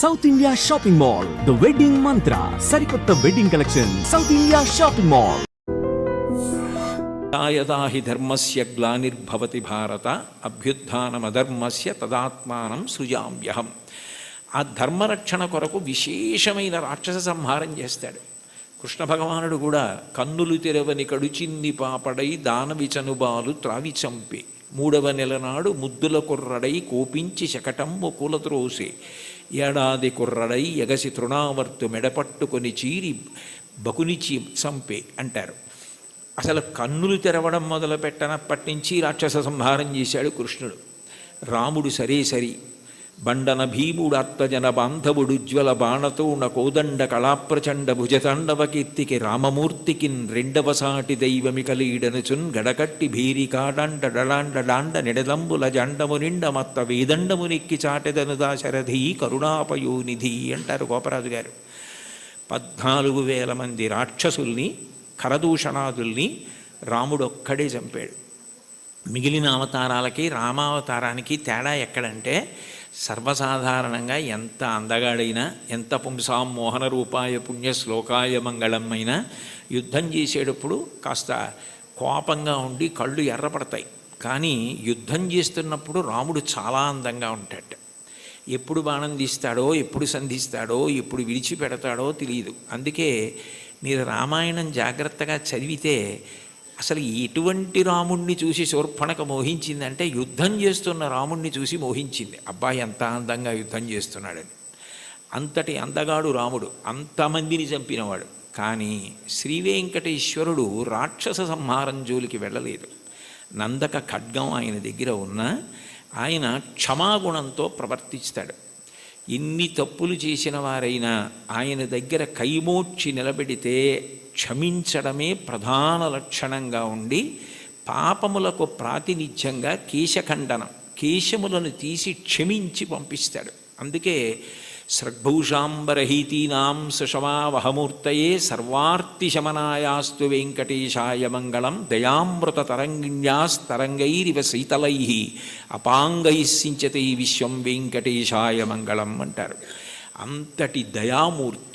South India shopping mall the wedding mantra సరికొత్త wedding collection South India shopping mall యదా హి ధర్మస్య గ్లానిర్భవతి భారత అభ్యుత్నమధర్మస్య తదాత్మానం సృజామ్యహం ఆ ధర్మరక్షణ కొరకు విశేషమైన రాక్షస సంహారం చేస్తాడు. కృష్ణ భగవానుడు కూడా కన్నులు తెరవని కడుచింది పాపడై దానవి చనుబాలు త్రావి చంపి. మూడవ నెల నాడు ముద్దుల కుర్రడై కోపించి శకటం కూలత్రోసే. ఏడాది కుర్రడై ఎగసి తృణావర్తు మెడపట్టుకొని చీరి బకునిచి చంపే అంటారు. అసలు కన్నులు తెరవడం మొదలు పెట్టనప్పటి నుంచి రాక్షస సంహారం చేశాడు కృష్ణుడు. రాముడు సరే సరి బండన భీముడు అత్తజన బాంధవుడు ఉజ్వల బాణతోణ కోదండ కళాప్రచండ భుజతాండవ కీర్తికి రామమూర్తికి రెండవ సాటి దైవమికలీడనుచున్ గడకట్టి భీరికాడండ డడాండ డాండ నిడదంబుల జండము నిండ మత్త వేదండము నెక్కి చాటెదను దాశరథి కరుణాపయోనిధి అంటారు గోపరాజు గారు పద్నాలుగు వేల మంది రాక్షసుల్ని కరదూషణాదుల్ని రాముడు ఒక్కడే చంపాడు. మిగిలిన అవతారాలకి రామావతారానికి తేడా ఎక్కడంటే సర్వసాధారణంగా ఎంత అందగాడైనా ఎంత పుంసాం మోహన రూపాయ పుణ్య శ్లోకాయ మంగళమైనా యుద్ధం చేసేటప్పుడు కాస్త కోపంగా ఉండి కళ్ళు ఎర్రపడతాయి. కానీ యుద్ధం చేస్తున్నప్పుడు రాముడు చాలా అందంగా ఉంటాడు. ఎప్పుడు బాణం తీస్తాడో ఎప్పుడు సంధిస్తాడో ఎప్పుడు విడిచిపెడతాడో తెలియదు అందుకే మీరు రామాయణం జాగ్రత్తగా చదివితే అసలు ఎటువంటి రాముణ్ణి చూసి శూర్పణక మోహించిందంటే యుద్ధం చేస్తున్న రాముణ్ణి చూసి మోహించింది. అబ్బాయి ఎంత అందంగా యుద్ధం చేస్తున్నాడని. అంతటి అందగాడు రాముడు అంతమందిని చంపినవాడు. కానీ శ్రీ వెంకటేశ్వరుడు రాక్షస సంహారం జోలికి వెళ్ళలేదు. నందక ఖడ్గం ఆయన దగ్గర ఉన్న ఆయన క్షమాగుణంతో ప్రవర్తిస్తాడు. ఎన్ని తప్పులు చేసిన వారైనా ఆయన దగ్గర కైమోడ్చి నిలబెడితే క్షమించడమే ప్రధాన లక్షణంగా ఉండి పాపములకు ప్రాతినిధ్యంగా కేశఖండనం కేశములను తీసి క్షమించి పంపిస్తాడు. అందుకే సృగ్భూషాంబరహీతీనాం సుషమావహమూర్తయే సర్వార్తిశమనాయాస్తు వెంకటేశాయ మంగళం దయామృత తరంగిణ్యాస్తరంగైరివ శీతలై అపాంగైసించతే విశ్వం వెంకటేశాయ మంగళం అంటారు. అంతటి దయామూర్తి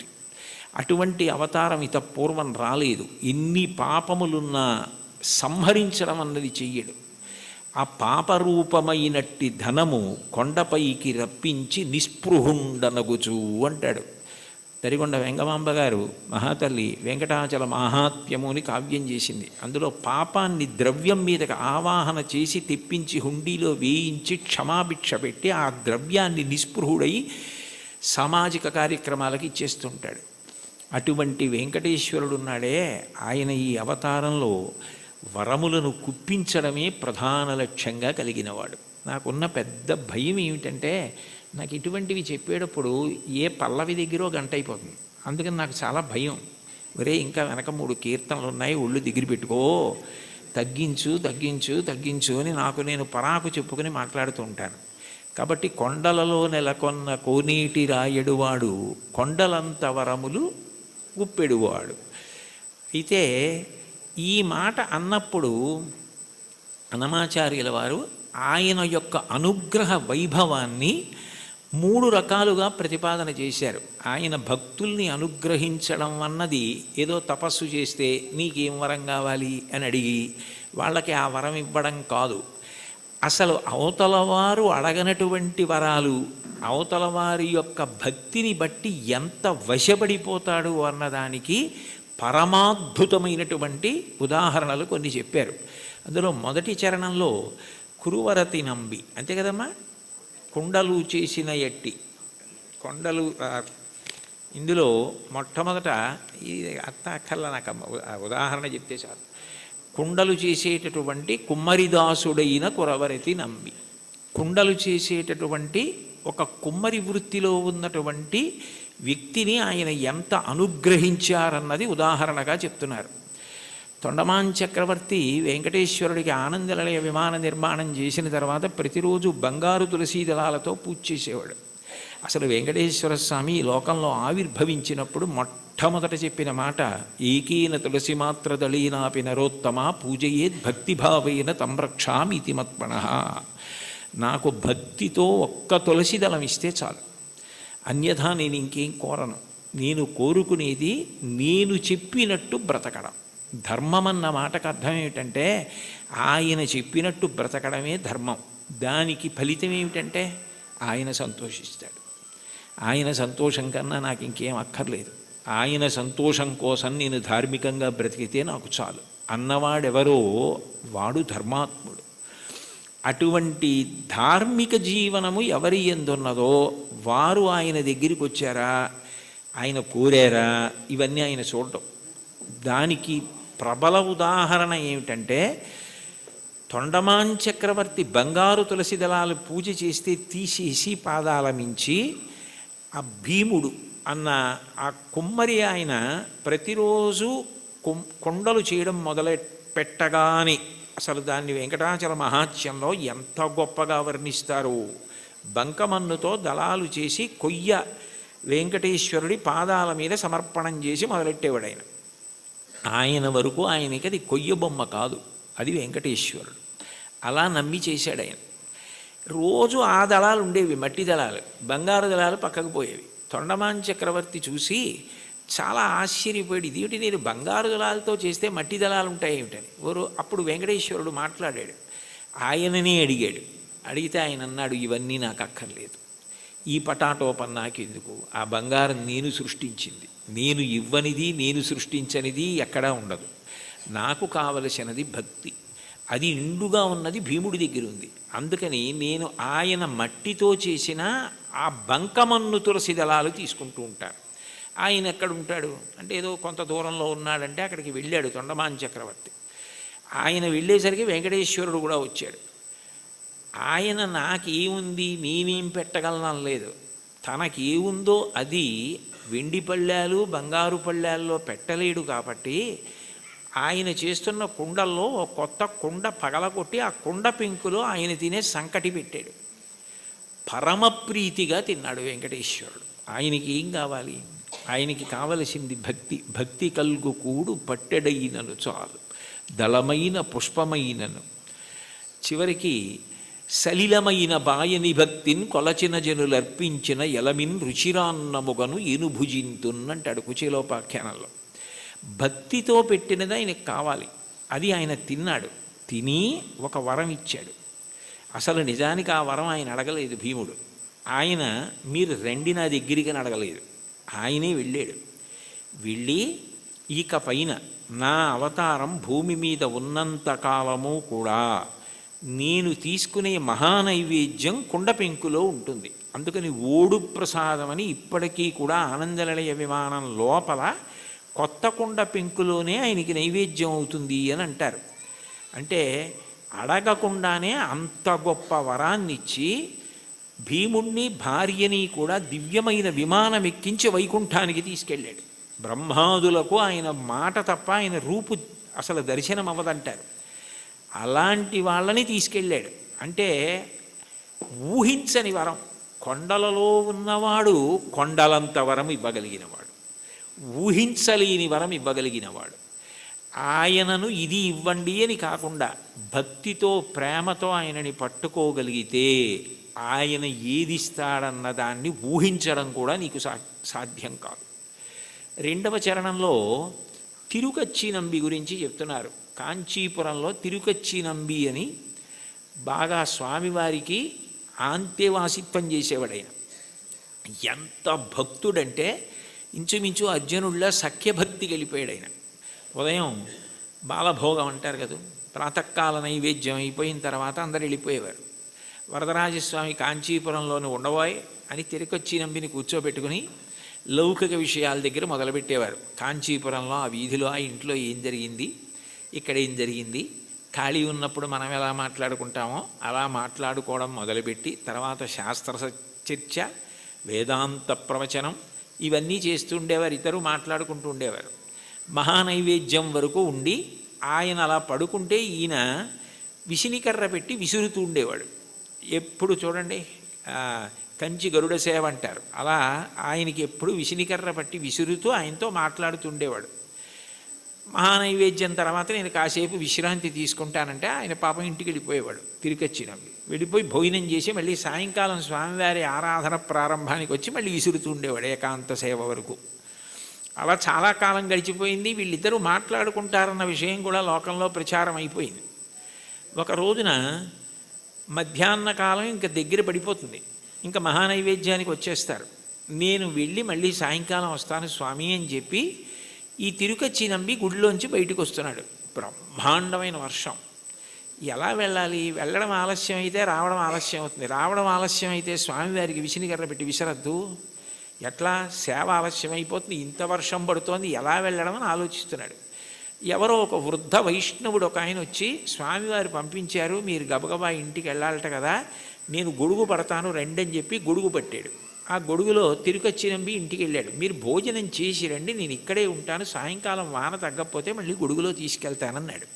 అటువంటి అవతారం ఇత పూర్వం రాలేదు. ఎన్ని పాపములున్నా సంహరించడం అన్నది చెయ్యడు. ఆ పాపరూపమైనట్టి ధనము కొండపైకి రప్పించి నిస్పృహుండనగుచు అంటాడు. తరిగొండ వెంగమాంబ గారు మహాతల్లి వెంకటాచల మహాత్మ్యము అని కావ్యం చేసింది. అందులో పాపాన్ని ద్రవ్యం మీదకి ఆవాహన చేసి తెప్పించి హుండీలో వేయించి క్షమాభిక్ష పెట్టి ఆ ద్రవ్యాన్ని నిస్పృహుడై సామాజిక కార్యక్రమాలకి ఇచ్చేస్తుంటాడు. అటువంటి వెంకటేశ్వరుడు ఉన్నాడే ఆయన ఈ అవతారంలో వరములను కుప్పించడమే ప్రధాన లక్ష్యంగా కలిగినవాడు. నాకున్న పెద్ద భయం ఏమిటంటే నాకు ఇటువంటివి చెప్పేటప్పుడు ఏ పల్లవి దగ్గరో గంట అయిపోతుంది. అందుకని నాకు చాలా భయం. ఒరే ఇంకా వెనక మూడు కీర్తనలు ఉన్నాయి ఒళ్ళు దగ్గర పెట్టుకో. తగ్గించు తగ్గించు తగ్గించు అని నాకు నేను పరాకు చెప్పుకొని మాట్లాడుతూ ఉంటాను. కాబట్టి కొండలలో నెలకొన్న కోనీటి రాయడువాడు కొండలంత వరములు గుప్పెడువాడు అయితే ఈ మాట అన్నప్పుడు అనమాచార్యుల వారు ఆయన యొక్క అనుగ్రహ వైభవాన్ని మూడు రకాలుగా ప్రతిపాదన చేశారు. ఆయన భక్తుల్ని అనుగ్రహించడం అన్నది ఏదో తపస్సు చేస్తే నీకేం వరం కావాలి అని అడిగి వాళ్ళకి ఆ వరం ఇవ్వడం కాదు. అసలు అవతల వారు అడగనటువంటి వరాలు అవతల వారి యొక్క భక్తిని బట్టి ఎంత వశపడిపోతాడు అన్నదానికి పరమాద్భుతమైనటువంటి ఉదాహరణలు కొన్ని చెప్పారు. అందులో మొదటి చరణంలో కురువరతి నంబి అంతే కదమ్మా? కుండలు చేసిన ఎట్టి. కొండలు ఇందులో మొట్టమొదట ఇది అత్త అక్కర్ల నాకు ఉదాహరణ చెప్తే చాలు. కుండలు చేసేటటువంటి కుమ్మరిదాసుడైన కురవరతి నంబి కుండలు చేసేటటువంటి ఒక కుమ్మరి వృత్తిలో ఉన్నటువంటి వ్యక్తిని ఆయన ఎంత అనుగ్రహించారన్నది ఉదాహరణగా చెప్తున్నారు. తొండమాన్ చక్రవర్తి వెంకటేశ్వరుడికి ఆనందలయ విమాన నిర్మాణం చేసిన తర్వాత ప్రతిరోజు బంగారు తులసీ దళాలతో పూజ చేసేవాడు. అసలు వెంకటేశ్వర స్వామి లోకంలో ఆవిర్భవించినప్పుడు మొట్టమొదట చెప్పిన మాట ఏకీన తులసి మాత్ర దళీనాపి నరోత్తమ పూజయేద్ భక్తిభావేన తంరక్షామి ఇతి మత్పణ నాకు భక్తితో ఒక్క తులసి దళం ఇస్తే చాలు. అన్యథా నేను ఇంకేం కోరను. నేను కోరుకునేది నేను కోరుకునేది నేను చెప్పినట్టు బ్రతకడం. ధర్మం అన్న మాటకు అర్థం ఏమిటంటే ఆయన చెప్పినట్టు బ్రతకడమే ధర్మం. దానికి ఫలితం ఏమిటంటే ఆయన సంతోషిస్తాడు. ఆయన సంతోషం కన్నా నాకు ఇంకేం అక్కర్లేదు. ఆయన సంతోషం కోసం నేను ధార్మికంగా బ్రతికితే నాకు చాలు. అన్నవాడెవరో వాడు ధర్మాత్ముడు. అటువంటి ధార్మిక జీవనము ఎవరి ఎందున్నదో వారు ఆయన దగ్గరికి వచ్చారా ఆయన కోరారా ఇవన్నీ ఆయన చూడటం. దానికి ప్రబల ఉదాహరణ ఏమిటంటే తొండమాన్ చక్రవర్తి బంగారు తులసి దళాలు పూజ చేస్తే తీసేసి పాదాల మించి ఆ భీముడు అన్న ఆ కుమ్మరి ఆయన ప్రతిరోజు కొండలు చేయడం మొదలు పెట్టగానే అసలు దాన్ని వెంకటాచల మహాత్యంలో ఎంత గొప్పగా వర్ణిస్తారు. బంకమన్నుతో దళాలు చేసి కొయ్య వెంకటేశ్వరుడి పాదాల మీద సమర్పణం చేసి మొదలెట్టేవాడు ఆయన ఆయన వరకు ఆయనకి అది కొయ్య బొమ్మ కాదు అది వెంకటేశ్వరుడు. అలా నమ్మి చేశాడు ఆయన రోజు ఆ దళాలు ఉండేవి మట్టి దళాలు. బంగారు దళాలు పక్కకు పోయేవి. తొండమాన్ చక్రవర్తి చూసి చాలా ఆశ్చర్యపోయాడు. ఇదేమిటి నేను బంగారు దళాలతో చేస్తే మట్టి దళాలు ఉంటాయి ఏమిటని? ఓరు అప్పుడు వెంకటేశ్వరుడు మాట్లాడాడు. ఆయననే అడిగాడు. అడిగితే ఆయన అన్నాడు ఇవన్నీ నాకు అక్కర్లేదు. ఈ పటాటో పన్నాకెందుకు ఆ బంగారం నేను సృష్టించింది. నేను ఇవ్వనిది నేను సృష్టించనిది ఎక్కడా ఉండదు. నాకు కావలసినది భక్తి. అది నిండుగా ఉన్నది భీముడి దగ్గర ఉంది. అందుకని నేను ఆయన మట్టితో చేసిన ఆ బంకమన్ను తులసి దళాలు తీసుకుంటూ ఉంటాను. ఆయన ఎక్కడ ఉంటాడు? అంటే ఏదో కొంత దూరంలో ఉన్నాడంటే అక్కడికి వెళ్ళాడు తొండమాన్ చక్రవర్తి. ఆయన వెళ్ళేసరికి వెంకటేశ్వరుడు కూడా వచ్చాడు. ఆయన నాకేముంది? నేనేం పెట్టగలనం లేదు. తనకి ఏముందో అది వెండి పళ్ళాలు బంగారు పళ్ళాల్లో పెట్టలేడు కాబట్టి ఆయన చేస్తున్న కుండల్లో ఒక కొత్త కుండ పగలగొట్టి ఆ కుండ పెంకులో ఆయన తినే సంకటి పెట్టాడు. పరమప్రీతిగా తిన్నాడు వెంకటేశ్వరుడు. ఆయనకి ఏం కావాలి? ఆయనకి కావలసింది భక్తి. భక్తి కలుగు కూడు పట్టెడైనను చాలు. దళమైన పుష్పమైనను. చివరికి సలిలమైన బాయని భక్తిని కొలచిన జనులర్పించిన ఎలమిన్ రుచిరాన్నముగను ఎనుభుజింతున్నంటాడు కుచేలోపాఖ్యానంలో. భక్తితో పెట్టినది ఆయనకు కావాలి. అది ఆయన తిన్నాడు. తిని ఒక వరం ఇచ్చాడు. అసలు నిజానికి ఆ వరం ఆయన అడగలేదు భీముడు. ఆయన మీరు రండి నా దగ్గరికి అని అడగలేదు. ఆయనే వెళ్ళాడు. వెళ్ళి ఇక పైన నా అవతారం భూమి మీద ఉన్నంత కాలము కూడా నేను తీసుకునే మహానైవేద్యం కుండ పెంకులో ఉంటుంది. అందుకని ఓడు ప్రసాదం అని ఇప్పటికీ కూడా ఆనందలయ విమానం లోపల కొత్త కుండ పెంకులోనే ఆయనకి నైవేద్యం అవుతుంది అని అంటారు. అంటే అడగకుండానే అంత గొప్ప వరాన్నిచ్చి భీముణ్ణి భార్యని కూడా దివ్యమైన విమానం ఎక్కించి వైకుంఠానికి తీసుకెళ్ళాడు. బ్రహ్మాదులకు ఆయన మాట తప్ప ఆయన రూపు అసలు దర్శనం అవ్వదంటారు. అలాంటి వాళ్ళని తీసుకెళ్ళాడు. అంటే ఊహించని వరం. కొండలలో ఉన్నవాడు కొండలంత వరం ఇవ్వగలిగినవాడు. ఊహించలేని వరం ఇవ్వగలిగినవాడు. ఆయనను ఇది ఇవ్వండి అని కాకుండా భక్తితో ప్రేమతో ఆయనని పట్టుకోగలిగితే ఆయన ఏదిస్తాడన్న దాన్ని ఊహించడం కూడా నీకు సా సాధ్యం కాదు. రెండవ చరణంలో తిరుకచ్చి నంబి గురించి చెప్తున్నారు. కాంచీపురంలో తిరుకచ్చి నంబి అని బాగా స్వామివారికి ఆంతేవాసిత్వం చేసేవాడైన. ఎంత భక్తుడంటే ఇంచుమించు అర్జునుడిలో సఖ్యభక్తి గెలిపోయాడు ఆయన. ఉదయం బాలభోగం అంటారు కదా ప్రాతకాల నైవేద్యం అయిపోయిన తర్వాత అందరు వెళ్ళిపోయేవారు. వరదరాజస్వామి కాంచీపురంలోని ఉండబోయ్ అని తిరికొచ్చి నంబిని కూర్చోబెట్టుకుని లౌకిక విషయాల దగ్గర మొదలుపెట్టేవారు. కాంచీపురంలో ఆ వీధిలో ఆ ఇంట్లో ఏం జరిగింది ఇక్కడ ఏం జరిగింది ఖాళీ ఉన్నప్పుడు మనం ఎలా మాట్లాడుకుంటామో అలా మాట్లాడుకోవడం మొదలుపెట్టి తర్వాత శాస్త్ర చర్చ వేదాంత ప్రవచనం ఇవన్నీ చేస్తూ ఉండేవారు ఇతరు మాట్లాడుకుంటూ ఉండేవారు. మహానైవేద్యం వరకు ఉండి ఆయన అలా పడుకుంటే ఈయన విసినికర్ర పెట్టి విసురుతూ ఉండేవాడు. ఎప్పుడు చూడండి కంచి గరుడ సేవ అంటారు. అలా ఆయనకి ఎప్పుడు విసినికర్ర పట్టి విసురుతూ ఆయనతో మాట్లాడుతూ ఉండేవాడు. మహానైవేద్యం తర్వాత నేను కాసేపు విశ్రాంతి తీసుకుంటానంటే ఆయన పాపం ఇంటికి వెళ్ళిపోయేవాడు తిరిగొచ్చినవి వెళ్ళిపోయి భోజనం చేసి మళ్ళీ సాయంకాలం స్వామివారి ఆరాధన ప్రారంభానికి వచ్చి మళ్ళీ విసురుతూ ఉండేవాడు ఏకాంత సేవ వరకు. అలా చాలా కాలం గడిచిపోయింది వీళ్ళిద్దరూ మాట్లాడుకుంటారన్న విషయం కూడా లోకంలో ప్రచారం అయిపోయింది. ఒక రోజున మధ్యాహ్న కాలం ఇంకా దగ్గర పడిపోతుంది ఇంకా మహానైవేద్యానికి వచ్చేస్తారు. నేను వెళ్ళి మళ్ళీ సాయంకాలం వస్తాను స్వామి అని చెప్పి ఈ తిరుకచ్చి నంబి గుడిలోంచి బయటకు వస్తున్నాడు బ్రహ్మాండమైన వర్షం. ఎలా వెళ్ళాలి? వెళ్ళడం ఆలస్యం అయితే రావడం ఆలస్యం అవుతుంది. రావడం ఆలస్యం అయితే స్వామివారికి విసినికర్ర పెట్టి విసరద్దు. ఎట్లా? సేవ ఆలస్యం అయిపోతుంది. ఇంత వర్షం పడుతోంది. ఎలా వెళ్ళడం అని ఆలోచిస్తున్నాడు. ఎవరో ఒక వృద్ధ వైష్ణవుడు ఒక ఆయన వచ్చి స్వామివారు పంపించారు. మీరు గబగబా ఇంటికి వెళ్ళాలట కదా. నేను గొడుగు పడతాను రండి అని చెప్పి గొడుగు పట్టాడు. ఆ గొడుగులో తిరుకొచ్చి నంబి ఇంటికి వెళ్ళాడు. మీరు భోజనం చేసి రండి నేను ఇక్కడే ఉంటాను సాయంకాలం వాన తగ్గకపోతే మళ్ళీ గొడుగులో తీసుకెళ్తానన్నాడు.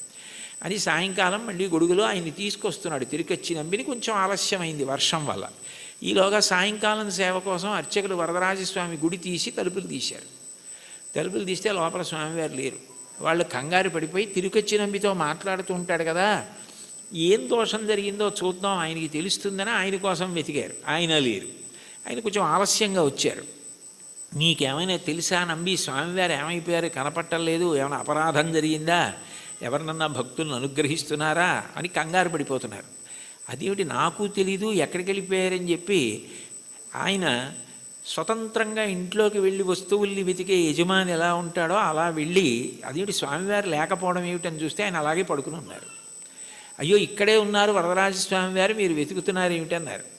అని సాయంకాలం మళ్ళీ గొడుగులో ఆయన్ని తీసుకొస్తున్నాడు. తిరుకొచ్చి నంబిని కొంచెం ఆలస్యమైంది వర్షం వల్ల. ఈలోగా సాయంకాలం సేవ కోసం అర్చకులు వరదరాజస్వామి గుడి తీసి తలుపులు తీశారు. తలుపులు తీస్తే లోపల స్వామివారు లేరు. వాళ్ళు కంగారు పడిపోయి తిరుకొచ్చి నంబితో మాట్లాడుతూ ఉంటాడు కదా ఏం దోషం జరిగిందో చూద్దాం ఆయనకి తెలుస్తుందని ఆయన కోసం వెతికారు. ఆయన లేరు. ఆయన కొంచెం ఆలస్యంగా వచ్చారు. నీకేమైనా తెలుసా నంబి? స్వామివారు ఏమైపోయారు? కనపట్టలేదు ఏమైనా అపరాధం జరిగిందా? ఎవరినన్నా భక్తులను అనుగ్రహిస్తున్నారా? అని కంగారు పడిపోతున్నారు. అదేమిటి నాకు తెలీదు ఎక్కడికి వెళ్ళిపోయారని చెప్పి ఆయన స్వతంత్రంగా ఇంట్లోకి వెళ్ళి వస్తువుల్ని వెతికే యజమాని ఎలా ఉంటాడో అలా వెళ్ళి అదేమిటి స్వామివారు లేకపోవడం ఏమిటని చూస్తే ఆయన అలాగే పడుకుని ఉన్నారు. అయ్యో ఇక్కడే ఉన్నారు వరదరాజస్వామి స్వామివారు మీరు వెతుకుతున్నారు ఏమిటన్నారు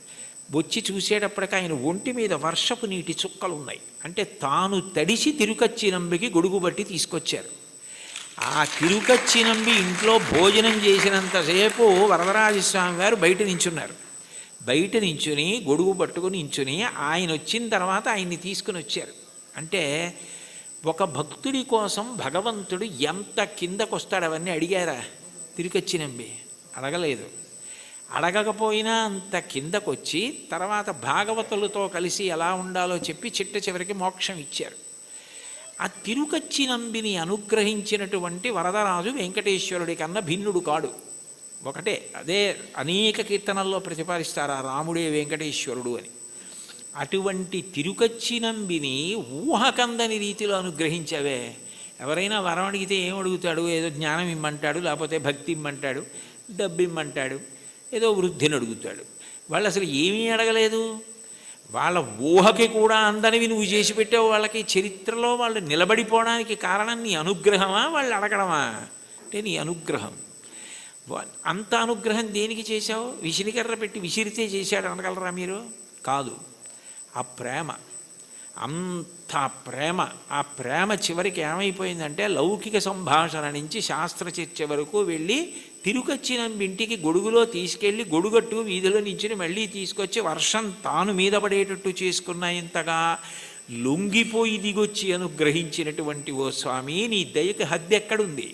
వచ్చి చూసేటప్పటికి ఆయన ఒంటి మీద వర్షపు నీటి చుక్కలు ఉన్నాయి. అంటే తాను తడిసి తిరుకచ్చి నంబికి గొడుగు తీసుకొచ్చారు. ఆ తిరుకచ్చి నంబి ఇంట్లో భోజనం చేసినంతసేపు వరదరాజస్వామి వారు బయట నించున్నారు. బయట నించుని గొడుగు పట్టుకుని నించుని ఆయన వచ్చిన తర్వాత ఆయన్ని తీసుకుని వచ్చారు. అంటే ఒక భక్తుడి కోసం భగవంతుడు ఎంత కిందకు వస్తాడు అవన్నీ అడిగారా? తిరుకచ్చి నంబి అడగలేదు. అడగకపోయినా అంత కిందకొచ్చి తర్వాత భాగవతులతో కలిసి ఎలా ఉండాలో చెప్పి చిట్ట చివరికి మోక్షం ఇచ్చారు. ఆ తిరుకచ్చి నంబిని అనుగ్రహించినటువంటి వరదరాజు వెంకటేశ్వరుడి కన్నా భిన్నుడు కాడు. ఒకటే అదే అనేక కీర్తనల్లో ప్రతిపాదిస్తారు ఆ రాముడే వెంకటేశ్వరుడు అని. అటువంటి తిరుకచ్చి నంబిని ఊహకందని రీతిలో అనుగ్రహించవే. ఎవరైనా వరం అడిగితే ఏం అడుగుతాడు? ఏదో జ్ఞానం ఇమ్మంటాడు లేకపోతే భక్తి ఇమ్మంటాడు డబ్బు ఇమ్మంటాడు. ఏదో వృద్ధిని అడుగుతాడు. వాళ్ళు అసలు ఏమీ అడగలేదు. వాళ్ళ ఊహకి కూడా అందనివి నువ్వు చేసి పెట్టావు. వాళ్ళకి చరిత్రలో వాళ్ళు నిలబడిపోవడానికి కారణం నీ అనుగ్రహమా? వాళ్ళు అడగడమా? అంటే నీ అనుగ్రహం. అంత అనుగ్రహం దేనికి చేశావు? విసిరికర్ర పెట్టి విసిరితే చేశాడు అనగలరా మీరు? కాదు. ఆ ప్రేమ. అంత ప్రేమ. ఆ ప్రేమ చివరికి ఏమైపోయిందంటే లౌకిక సంభాషణ నుంచి శాస్త్ర చర్చ వరకు వెళ్ళి తిరుకొచ్చిన ఇంటికి గొడుగులో తీసుకెళ్ళి గొడుగట్టు వీధిలో నుంచి మళ్ళీ తీసుకొచ్చి వర్షం తాను మీద పడేటట్టు చేసుకున్న ఇంతగా లొంగిపోయి దిగొచ్చి అనుగ్రహించినటువంటి ఓ స్వామి నీ దయకి హద్దు ఎక్కడుంది?